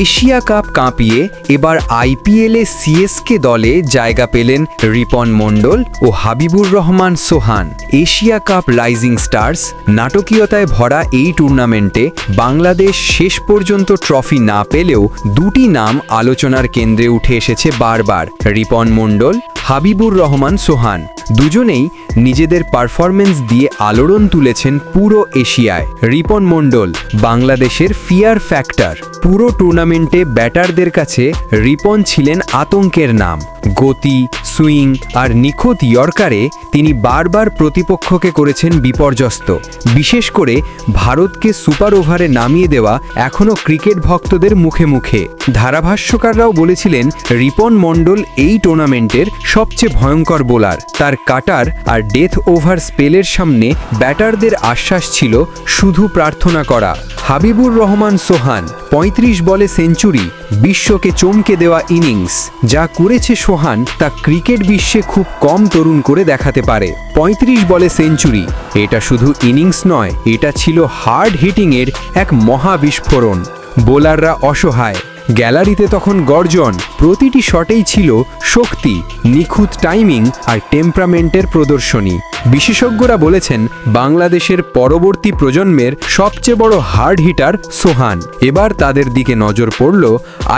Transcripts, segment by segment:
Asia cup কাঁপিয়ে এবার আইপিএলে সিএসকে দলে জায়গা পেলেন রিপন মণ্ডল ও Habibur Rahman Sohan. Asia cup rising stars নাটকীয়তায় ভরা এই টুর্নামেন্টে বাংলাদেশ শেষ পর্যন্ত ট্রফি না পেলেও দুটি নাম আলোচনার কেন্দ্রে উঠে এসেছে বারবার, রিপন মণ্ডল, হাবিবুর রহমান সোহান। দুজনেই নিজেদের পারফরমেন্স দিয়ে আলোড়ন তুলেছেন পুরো এশিয়ায়। রিপন মণ্ডল, বাংলাদেশের ফিয়ার ফ্যাক্টর। পুরো টুর্নামেন্টে ব্যাটারদের কাছে রিপন ছিলেন আতঙ্কের নাম। গতি, সুইং আর নিখুঁত ইয়র্কারে তিনি বারবার প্রতিপক্ষকে করেছেন বিপর্যস্ত। বিশেষ করে ভারতকে সুপার ওভারে নামিয়ে দেওয়া এখনও ক্রিকেট ভক্তদের মুখে মুখে। ধারাভাষ্যকাররাও বলেছিলেন, রিপন মণ্ডল এই টুর্নামেন্টের সবচেয়ে ভয়ঙ্কর বোলার। তার কাটার আর ডেথ ওভার স্পেলের সামনে ব্যাটারদের আশ্বাস ছিল, শুধু প্রার্থনা করা। হাবিবুর রহমান সোহান ৩৫ বলে সেঞ্চুরি, বিশ্বকে চমকে দেওয়া ইনিংস। যা করেছে সোহান, তা ক্রিকেট বিশ্বে খুব কম তরুণ করে দেখাতে পারে। ৩৫ বলে সেঞ্চুরি, এটা শুধু ইনিংস নয়, এটা ছিল হার্ড হিটিংয়ের এক মহা বিস্ফোরণ। বোলাররা অসহায়। গ্যালারিতে তখন গর্জন, প্রতিটি শটেই ছিল শক্তি, নিখুঁত টাইমিং আর টেম্পারামেন্টের প্রদর্শনী। বিশেষজ্ঞরা বলেছেন, বাংলাদেশের পরবর্তী প্রজন্মের সবচেয়ে বড় হার্ড হিটার সোহান। এবার তাদের দিকে নজর পড়ল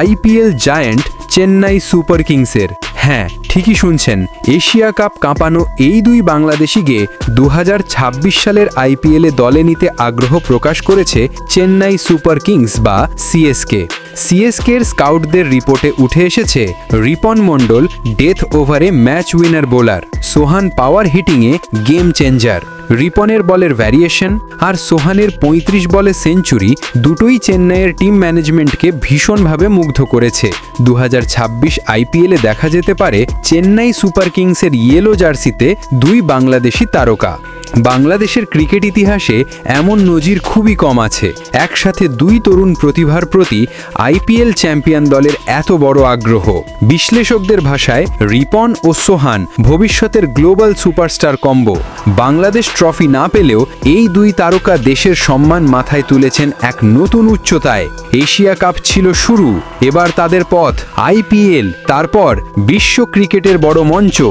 আইপিএল জায়ান্ট চেন্নাই সুপার কিংসের। হ্যাঁ ঠিকই শুনছেন, এশিয়া কাপ কাঁপানো এই দুই বাংলাদেশিকে দুহাজার ছাব্বিশ সালের আইপিএলে দলে নিতে আগ্রহ প্রকাশ করেছে চেন্নাই সুপার কিংস বা সিএসকে। সিএসকের স্কাউটদের রিপোর্টে উঠে এসেছে, রিপন মণ্ডল ডেথ ওভারে match winner bowler, Sohan power হিটিংয়ে game changer. রিপনের বলের ভ্যারিয়েশন আর সোহানের ৩৫ বলে সেঞ্চুরি দুটোই চেন্নাইয়ের টিম ম্যানেজমেন্টকে ভীষণভাবে মুগ্ধ করেছে। দু হাজার ছাব্বিশ আইপিএলে দেখা যেতে পারে, চেন্নাই সুপার কিংসের ইয়েলো জার্সিতে দুই বাংলাদেশি তারকা। বাংলাদেশের ক্রিকেট ইতিহাসে এমন নজির খুবই কম আছে। একসাথে দুই তরুণ প্রতিভার প্রতি আইপিএল চ্যাম্পিয়ন দলের এত বড় আগ্রহ। বিশ্লেষকদের ভাষায়, রিপন ও সোহান ভবিষ্যতের global superstar combo. Bangladesh trophy না পেলেও এই দুই তারকা দেশের সম্মান মাথায় তুলেছেন এক নতুন উচ্চতায়। এশিয়া কাপ ছিল শুরু, এবার তাদের পথ, আইপিএল, তারপর বিশ্ব ক্রিকেটের বড় মঞ্চ।